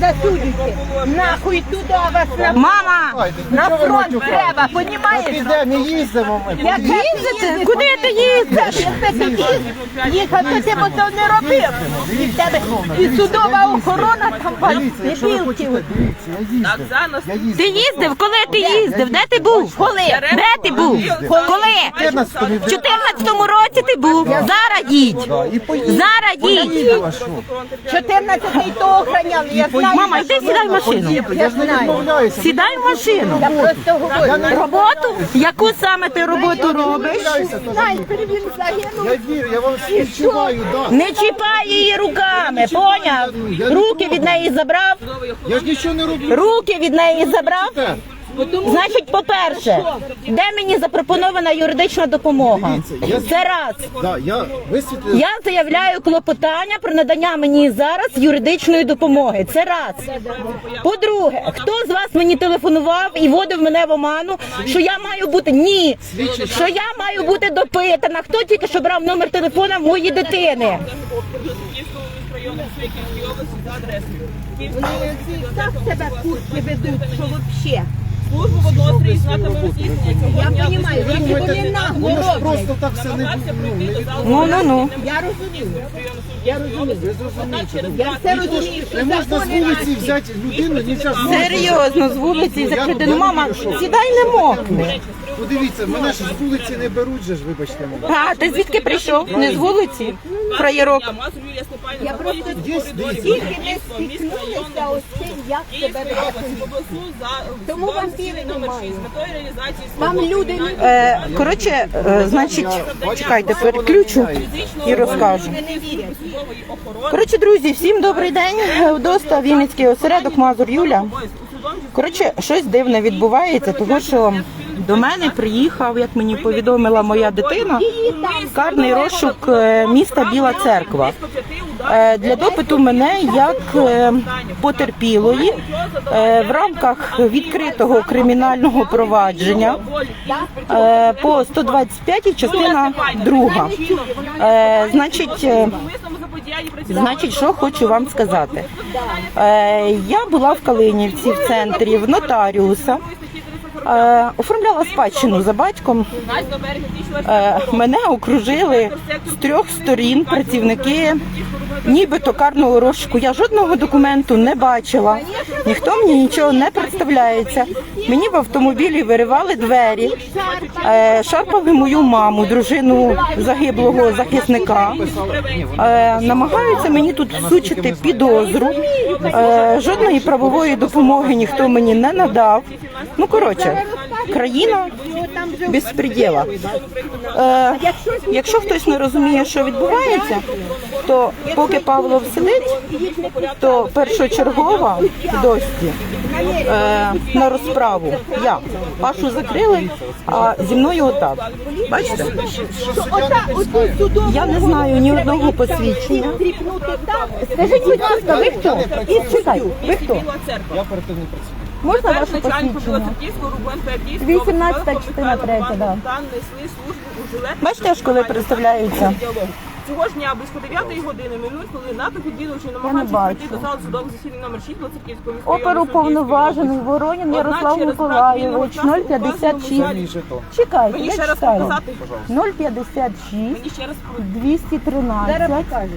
засудите. Нахуй туди вас на, Мама! на фронт треба, понімаєш? Підемо, їздимо ми. Їздите? Куди ти їздиш? Якби ти їздив, то ти б то не робив. І в тебе і судова охорона там вас дивіться, я їздив. Я. Ти їздив? Коли ти їздив? Де ти був? Коли? Де ти був? Коли? 14-му В 14-му році ти був. Зараз їдь. І поїздив. Зараз їдь. Поїздив, що? 14-й то охраняли, знаю. Мама, йди сідай в машину. Я ж не відмовляюся. Сідай в машину. Я просто говорю. Роботу? Яку саме ти роботу робиш? Він загинув. Я вірю, я вам співчуваю, да. Не чіпай її руками, поняв? Руки від неї забрав? Я ж нічого не роблю. Руки від неї забрав? Значить, по-перше, де мені запропонована юридична допомога? Дивіться, я- Це раз. да, я висвітлив. Я заявляю клопотання про надання мені зараз юридичної допомоги. Це раз. По-друге, хто з вас мені телефонував і вводив мене в оману, що я маю бути ні, що я маю бути допитана. Хто тільки що брав номер телефона моєї дитини? Так себе курки ведуть, що взагалі. Службу в однострій знаками роз'яснення. Я розумію, які вони нагло Воно ж роблять. просто так все не ну, не від- Ну ну ну. Я розумію. Я розумію. Я все розумію, що Не можна з закони вулиці взяти людину, з. Серйозно, з вулиці закрити. Ну, мама, сідай не мокни. Подивіться, мене ж з вулиці не беруть же ж, вибачте мене. А, ти звідки прийшов? Не з вулиці? Фраєрок. Я просто тільки не стикнулися ось цим, як за Тому вам віри немає. 6 з метою реалізації Вам люди не Е, коротше, е, значить, чекайте, переключу і розкажу. не вірять. Коротше, друзі, всім добрий день. Доста Вінницький осередок Мазур Юля. Коротше, щось дивне відбувається, тому що до мене приїхав, як мені повідомила моя дитина, карний розшук е, міста Біла Церква. Е, Для допиту мене як е, потерпілої в рамках відкритого кримінального провадження по 125 частина 2. Е, Значить, Значить, що хочу вам сказати. Я була в Калинівці в центрі, в нотаріуса. Е, оформляла спадщину за батьком. Е, мене окружили з трьох сторін працівники нібито карного розшуку. Я жодного документу не бачила. Ніхто мені нічого не представляється. Мені в автомобілі виривали двері, е, шарпали мою маму, дружину загиблого захисника. Е, намагаються мені тут всучити підозру. Е, жодної правової допомоги ніхто мені не надав. Ну коротше, країна безпреділа. Е, якщо хтось не розуміє, що відбувається, то поки Павлов сидить, то першочергова в дості е, на розправу я. Пашу закрили, а зі мною отак. Бачите? Я не знаю ні одного посвідчення. Скажіть, будь ласка, ви хто? І чекай, ви хто? Я оперативний працівник. Можна ваше посвідчення? Білоцерківського РУБНП Київського 18 Михайло частина да. Бачите, аж коли представляються. Цього ж дня близько 9 години минуть, коли відвідувачі не намагаючись прийти до зали судового засідання номер 6 Білоцерківського міського Оперу повноважений Воронін Ярослав Миколайович 056. Чекайте, Мені я ще раз читаю. показати? 056 Мені ще раз 213.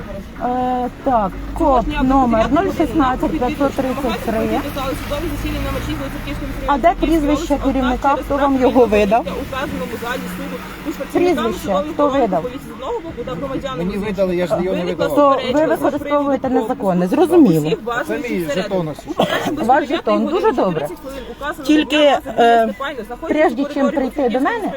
Е, так, код номер 016 533. А де прізвище керівника? Хто вам його видав? Прізвище? Хто видав? Мені видали, я ж його не видавав. То ви використовуєте незаконне, зрозуміло. Це мій жетон. Ваш жетон, дуже добре. Тільки, е, прежде чим прийти до мене,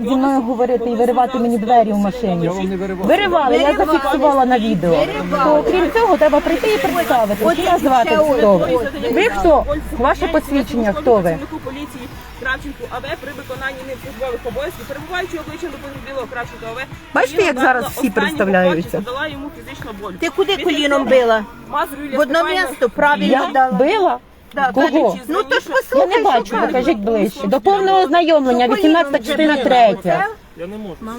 Зі мною говорити і виривати мені двері в машині. Я вам не виривав. Виривали, я зафіксувала на відео. То крім цього, треба прийти і представити. От я звати хто ви. Ви хто? Ваше посвідчення, хто ви? Кравченку АВ при виконанні ним службових обов'язків, перебуваючи обличчям до потерпілого Кравченко АВ. Бачите, як зараз всі представляються? Дала йому фізичну боль. Ти куди Після коліном цього била? Мазур Юлія В одно Степанівна місто правильно Я дала. била? Кого? Ну то ж Я послухай, не бачу, що покажіть ближче. До повного ознайомлення, 18 частина 3.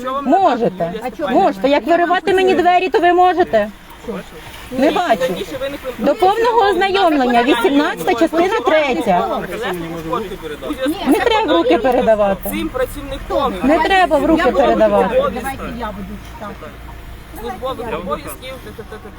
Що вам Можете. Можете. Як виривати мені двері, то ви можете. Не бачу. До повного ознайомлення, 18 частина 3. Не треба в руки передавати. Цим працівником Не треба в руки передавати. Давайте я буду читати. Службових обов'язків.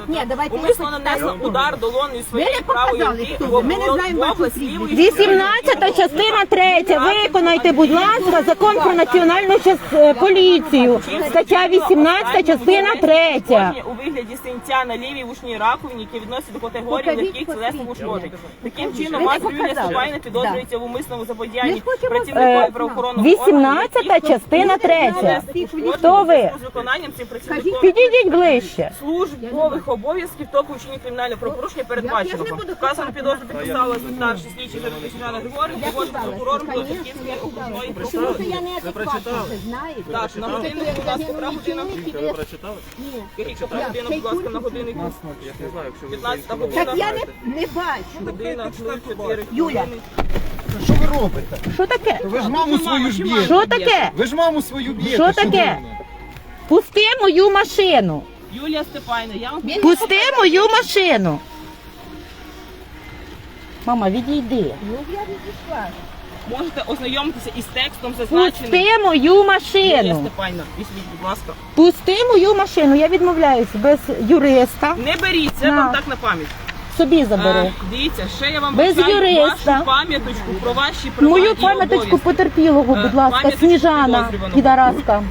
Ні, давайте умисно нанесла удар долоною своєї правої руки в ви. Ми не область знаємо вашу область прізвище. лівої 18 частина 3. Виконайте, будь ласка, закон про національну час- е, поліцію. Стаття 18 частина 3. У вигляді синця на лівій вушній раковині, які відносять до категорії Покажіть легких тілесних ушкоджень. Таким чином, Ви не Юлія показали. Підозрюється в умисному заподіянні хочемо працівникові Е, правоохоронного 18 частина 3. Хто ви? з виконанням цим працівником Підійдіть ближче. службових обов'язків то вчинення кримінального правопорушення передбаченого. Вказану підозру підписала старший слідчий Світлана Григорів, погоджена прокурором Білоцерківської окружної прокуратури. Я не ви знаєте. Так, на годинник, будь ласка, котра година? Скажіть, котра година, будь ласка, на годинник? 15 година. Так я не, не бачу. Година, 04. Юля. Що ви робите? Що таке? Ви ж маму свою ж б'єте. Що таке? Ви ж маму свою б'єте. Що таке? Пусти мою машину. Юлія Степанівна, я вам Пусти мою машину. Мама, відійди. Ну відійшла. можете ознайомитися із текстом зазначеним. Пусти мою Юлія машину. Степанівна, візьміть, будь ласка. Пусти мою машину. Я відмовляюсь без юриста. Не беріть, це На. вам так на пам'ять. Собі забери. Е, Дивіться, ще я вам Без юриста. вашу пам'яточку про ваші права Мою і пам'яточку обов'язки. потерпілого, будь Е, ласка, пам'яточку Сніжана, підозрюваного. підараска.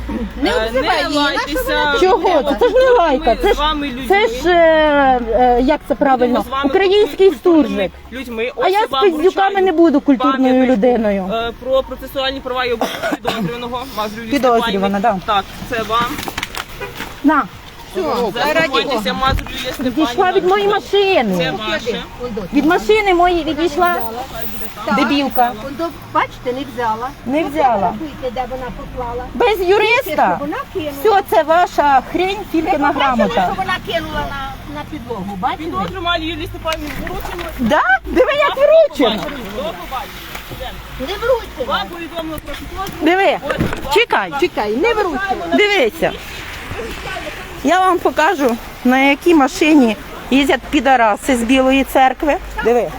Не Е, обзивай її, лайтеся. Чого? Це, це ж не лайка, Ми це з ж, вами людьми. це ж е, е, як це правильно, Будемо з вами український культурними суржик. Людьми. А я з вам пиздюками вручаю не буду культурною пам'яточку, людиною. е, Про процесуальні права і обов'язки підозрюваного Підозрювана, да. Так, це вам. На, Заспокойтеся, Мазурю відійшла від моєї Це машини. ваше. Від машини моєї відійшла. Дебілка. Бачите, не взяла. Не взяла. Фотографуйте, де вона поклала. Без юриста. Вона кинула. Все, це ваша хрень, тільки на Бачили, грамота. що вона кинула на, на підлогу, бачили? Підозрю малі Юлії Степанівні вручено. Да? Диви, як вручено. До побачення. Не вручила. Вам повідомили про підозру. Диви, чекай. Чекай, не вручила. Дивіться. Я вам покажу, на якій машині їздять підараси з Білої церкви. Диви.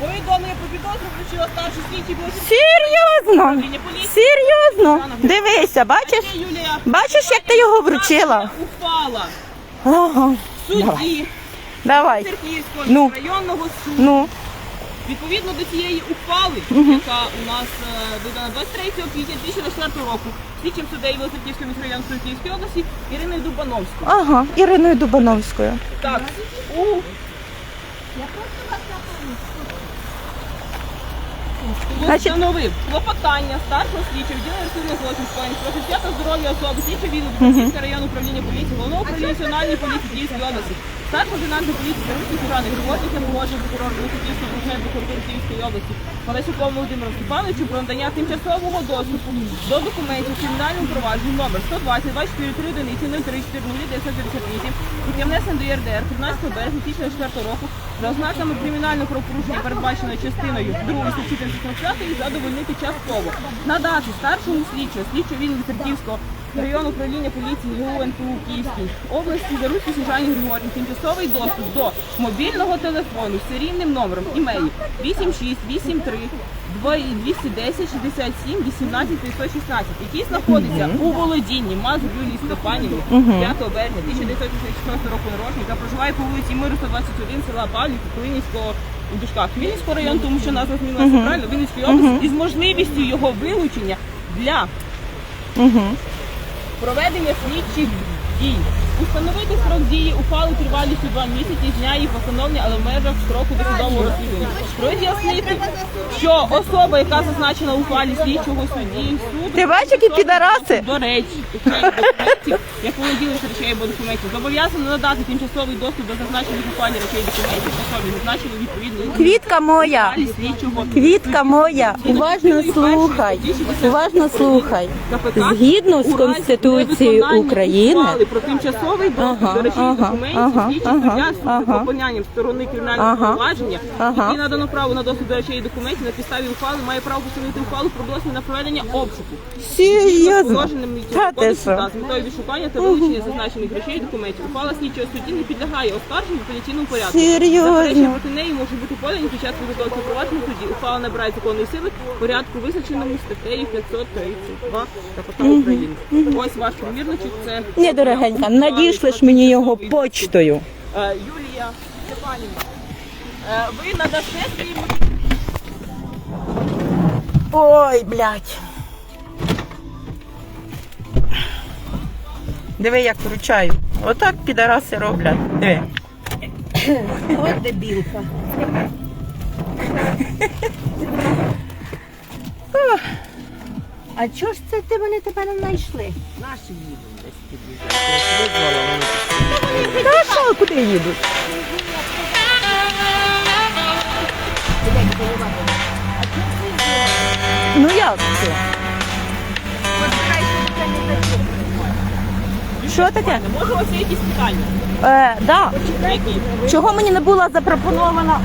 Повідомлення про підозру старший слідчий Серйозно? Серйозно? Дивися, бачиш? Бачиш, як ти його вручила? ухвала Ага. судді Давай. Церківського Ну. районного суду. Ну, Відповідно до цієї ухвали, яка у нас е, видана 23 квітня 2004 року, слідчим суддею Білоцерківського міськрайону Київської області Іриною Дубановською. ага, Іриною Дубановською. Так, у Значить- Встановив клопотання старшого слідчого відділення реєстраційних злочин скоєння про життя та здоров'я особи, слідчого відділу Білоцерківського району управління поліції, головного управління національної поліції Київської області, старшого лейтенанта поліції Тарусів Сержаних Григорівки, погоджений прокурор Білоцерківської окружної прокуратури Київської області, Палесюком Володимиром Степановичем про надання тимчасового доступу до документів в кримінальному провадженні номер 120 24 3 одиниці 03 958, яке внесено до ЄРДР 15 березня 2004 року за ознаками кримінального правопорушення, передбаченого частиною 2 статті 35 і задовольнити частково. Надати старшому слідчому, слідчого відділу Церківського району управління поліції ГУ НПУ Київській області Даруській Сніжані Григорівні тимчасовий доступ до мобільного телефону з серійним номером імейлу 8683 210 67 18 516, який знаходиться у володінні Мазур Юлії Степанівни 5 березня 1934 року народження, яка проживає по вулиці Миру 121 села Павлівки Хмельницького у дужках. Хмельницького району, тому що назва змінилася правильно, Вінницької області, із можливістю його вилучення для проведення слідчих дій. Установити строк дії ухвали тривалістю два місяці з дня її постановлення, але в межах строку досудового розслідування. Роз'яснити, що особа, яка зазначена у ухвалі слідчого судді, суду, Ти бачиш, які підараси? до речі, документів, як володілися речей або документів, зобов'язано надати тимчасовий доступ до зазначених у ухвалі речей документів особі, зазначені відповідно Квітка моя. ухвалі слідчого Квітка моя, уважно слухай, уважно слухай. КПК Згідно з у разі Конституцією невиконання України, ухвали про тимчасовий Додатковий доступ Ага, до ага, документів, ага, суддя з попонянням сторони кримінального Ага, провадження, ага. який надано право на доступ до речей і документів на підставі ухвали, має право постановити ухвалу про дозвіл на проведення обшуку. Положеним Та та з метою відшукання та вилучення зазначених речей і документів. Ухвала слідчого судді не підлягає оскарженню в апеляційному порядку. Заперечення проти неї може бути подані під час підготовки провадження в суді. Ухвала набирає законної сили в порядку, визначеному статтею 532 КПК України. Ось ваш примірничок. Це Ні, дорогенька, надішлеш мені його почтою. Е, Юлія Степанівна. е, Ви надасте свій Ой, блядь. Диви, як вручаю. Отак підараси роблять. Диви. От дебілка. А чого ж це ти вони тебе не знайшли? Наші їдуть десь Та що, куди їдуть? Ну як це? Що таке? Може, у вас є якісь питання? Е, да. Які? Чого мені не була запропонована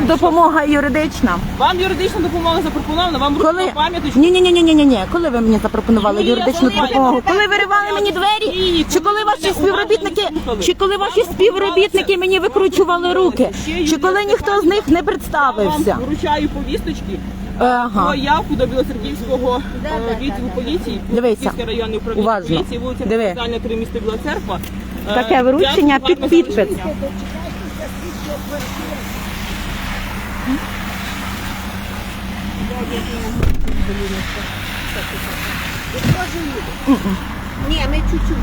допомога юридична? Вам юридична допомога запропонована, вам Коли пам'яточку. ні, ні, ні, ні, ні, ні. Коли ви мені запропонували Юлія юридичну допомогу? Коли виривали мені двері? Ні, Чи коли ваші мене співробітники, уважно не слухали. чи коли ваші співробітники мені викручували руки? Ще Чи коли ніхто з них не Я представився? вам вручаю повісточки. Ага. Про явку до Білоцерківського е, відділу поліції, Дивися. Київське районне управління Уважно. поліції, вулиця Диви. Центральна, 3 місто Біла Церква. Е, Таке вручення дякую, під підпис. залишення. Ні, ми чуть-чуть.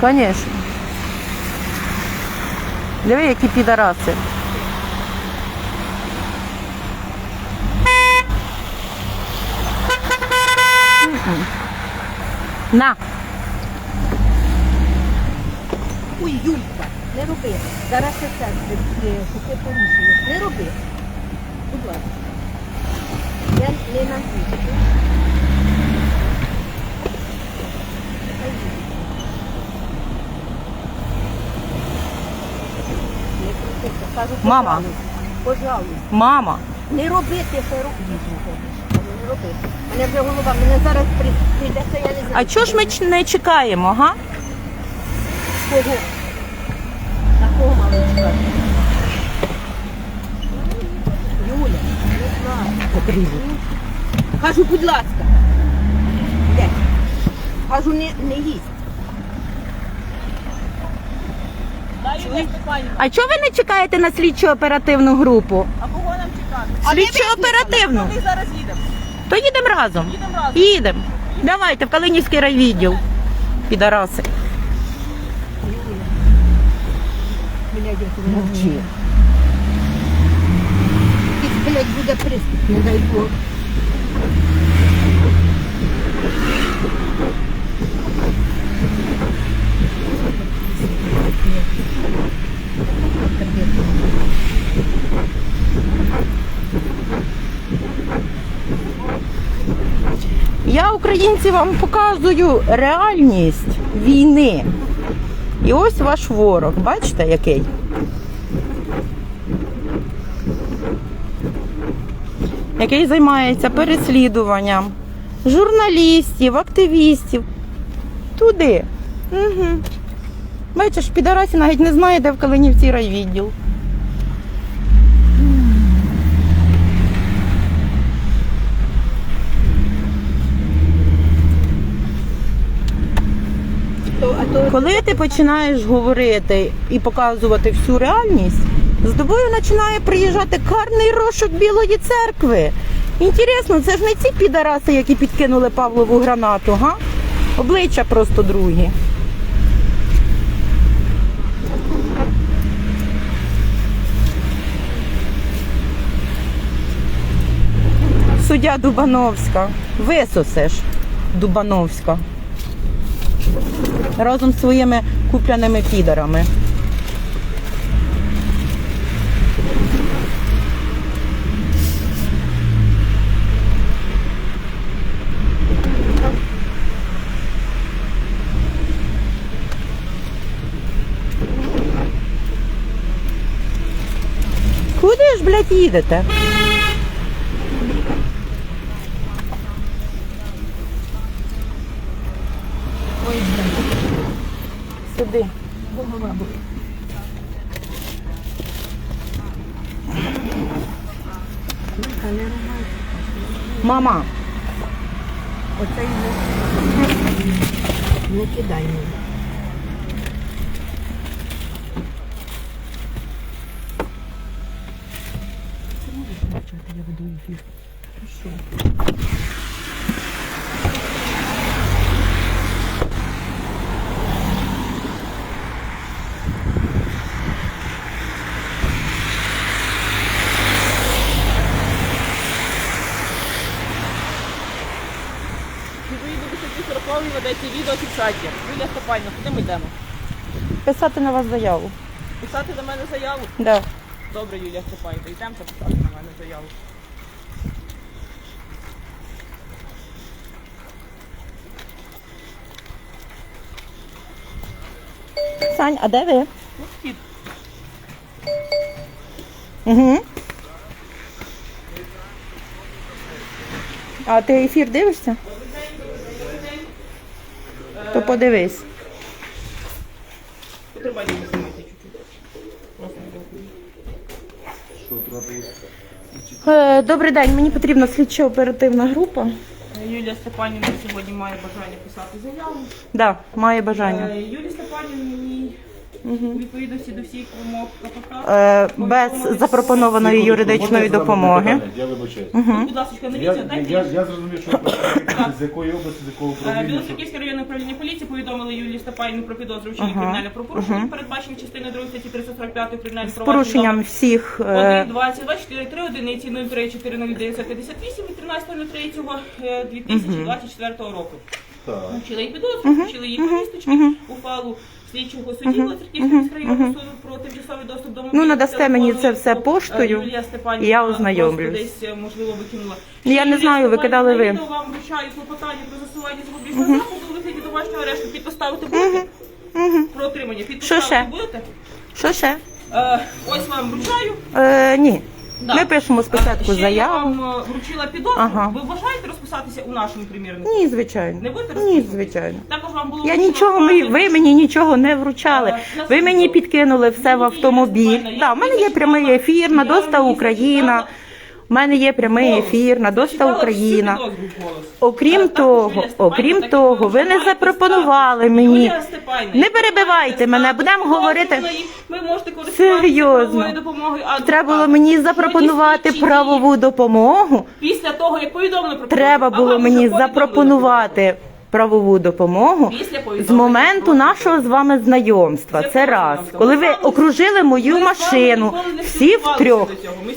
Звісно. Диви, які підараси. Мгм. На. Ой, Юлька, не роби. Зараз я це е, що ти. Не роби. Будь ласка. Я не нагрію. Мама. Пожалуйста. Мама. Не роби ти це. Не роби. Мене вже голова, мене зараз при- прийдеться, я не знаю. А чого ж ми не чекаємо, га? Кого? На кого мали чекати? Юля, знаю. Кажу, будь ласка. Де? Кажу, не, не їсть. А чого ви не чекаєте на слідчо оперативну групу? А кого нам чекати? Слідчо оперативну. Ми зараз їдемо. То їдемо разом. Їдемо разом. Їдемо. Давайте в Калинівський райвідділ. Підараси. Мовчи. Блядь, буде приступ, не дай Бог. Я українці вам показую реальність війни. І ось ваш ворог. Бачите, який? Який займається переслідуванням журналістів, активістів. Туди. Угу. Бачиш, підарасі навіть не знає, де в Калинівці райвідділ. Коли ти починаєш говорити і показувати всю реальність, з тобою починає приїжджати карний розшук Білої церкви. Інтересно, це ж не ці підараси, які підкинули Павлову гранату, га? Обличчя просто другі. Суддя Дубановська. Висосеш Дубановська разом з своїми купляними підарами. ж, блядь, їдете? Сюди. Мама, Оце і не, не кидай мені. Це можеш почати, я веду ефір. Статті 40 ведеться відеофіксація. Юлія Степанівна, куди ми йдемо? писати на вас заяву. Писати на мене заяву? Да. Добре, Юлія Степанівна, йдемо писати на мене заяву. Сань, а де ви? Ну, вхід. Угу. А ти ефір дивишся? То подивись. Потримайте мене знімайте чуть-чуть. Просто не Е, добрий день, мені потрібна слідчо оперативна група. Юлія Степанівна сьогодні має бажання писати заяву. Да, має бажання. Юлія Степанівна у відповідності до всіх вимог КПК. Е, без запропонованої юридичної допомоги. Я вибачаюсь. Будь ласка, Я, дайте. зрозумів, що з якої області, з якого Е, управління. Білоцерківське районне управління поліції повідомили Юлії Степанівні про підозру вчинення кримінальне правопорушення, передбачені частиною 2 статті 345 кримінального З порушенням всіх. 1, Е, 20, 24, 3 одиниці 03 4 958 від 13.03 е, 2024 року. Так. Вчили її підозру, вчили її повісточки, ухвалу слідчого судді Білоцерківського міськрайонного суду про тимчасовий доступ до Ну, надасте мені це все Е, поштою, Юлія Степанівна і я ознайомлюсь. Десь, е, можливо, викинула. Я не знаю, викидали ви. відео вам вручаю клопотання про засування запобіжного заходу у вигляді домашнього арешту. Підпис ставити будете? Про отримання. Підпис Що ще? будете? Що ще? Е, ось вам вручаю. Е, ні. Да. Ми пишемо Е, спочатку ще Я вам е, вручила підозру. Ага. Ви бажаєте розписатися у нашому примірнику? Ні, звичайно. Не будете Ні, звичайно. Також вам було Я вручено нічого, ми, ви мені нічого не вручали. Ви мені підкинули все в автомобіль. Да, в мене є прямий ефір на Доста Україна. У мене є прямий ефір на Доста Україна. Окрім того, окрім того, ви не запропонували мені. Не перебивайте мене, будемо говорити. Серйозно. Треба було мені запропонувати правову допомогу. Після того, як повідомили про Треба було мені запропонувати правову допомогу з моменту нашого з вами знайомства. Це раз. Коли ви окружили мою машину, всі втрьох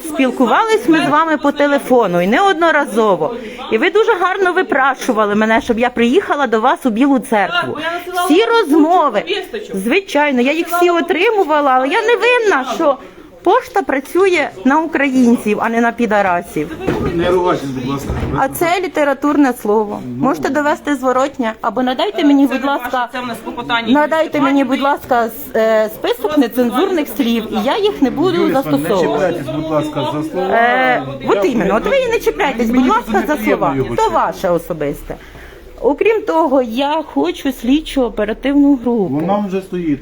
спілкувались ми з вами по телефону і неодноразово. І ви дуже гарно випрашували мене, щоб я приїхала до вас у Білу церкву. Всі розмови, звичайно, я їх всі отримувала, але я не винна, що пошта працює на українців, а не на підарасів. Не ругайтесь, будь ласка. А це літературне слово. Можете довести зворотня, або надайте мені, Це будь ласка, ваше, це в нас клопотання. надайте мені, будь ласка, е, список нецензурних слів, і я їх не буду застосовувати. чіпляйтесь, будь ласка, за слова. Е, от іменно, от ви і не чіпляйтесь, будь ласка, за слова. То ваше особисте. Окрім того, я хочу слідчу оперативну групу. Вона вже стоїть.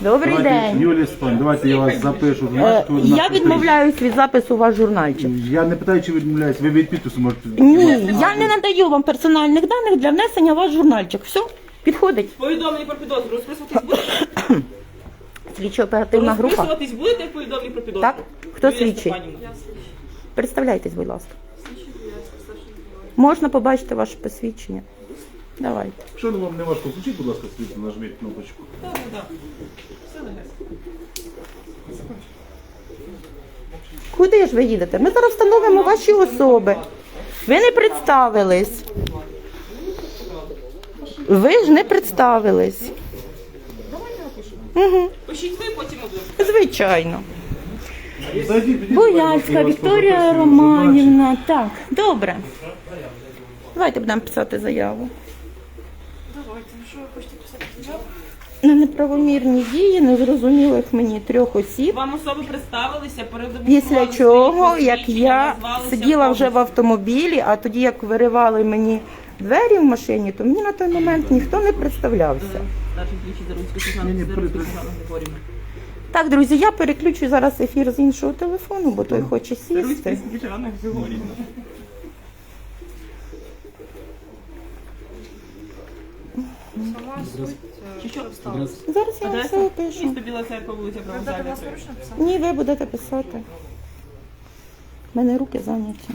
Добрий Давайте, день. Юлія Степан, давайте я вас запишу. Е, ви Я знаєте, відмовляюсь від запису у ваш журнальчик. Я не питаю, чи відмовляюсь. Ви від підпису можете. Ні, я не надаю вам персональних даних для внесення в ваш журнальчик. Все, підходить. Повідомлені про підозру. Розписуватись будете? Слідчо оперативна група. Розписуватись будете як повідомлені про підозру? Так? Хто Юлія слідчий? Степанівна. Представляйтесь, будь ласка. Можна побачити ваше посвідчення? Давайте. Якщо вам не важко, включіть, будь ласка, світло, нажміть кнопочку. Так, так, так. Все. Куди ж ви їдете? Ми зараз встановимо ваші особи. Ви не представились. Ви ж не представились. Угу, Пишіть ви, потім обговоримо. звичайно. Зайдіть, підіть, будь ласка, Бояльська я вас Вікторія Романівна. Так, добре. Давайте будемо писати заяву. Що ви хочете писати? на неправомірні дії незрозумілих мені трьох осіб. Вам особи представилися, передемонстрували Після свої чого, як я сиділа вже в автомобілі, а тоді як виривали мені двері в машині, то мені на той момент ніхто не представлявся. Старший слідчий Заруцький Ні, Світлана Заруцький Світлана Григорівна. Так, друзі, я переключу зараз ефір з іншого телефону, бо той хоче сісти. Світлана Григорівна. Чи що? Зараз я вам все опишу. Місто Біла Церква, вулиця Православ'я. Ні, ви будете писати. У мене руки зайняті.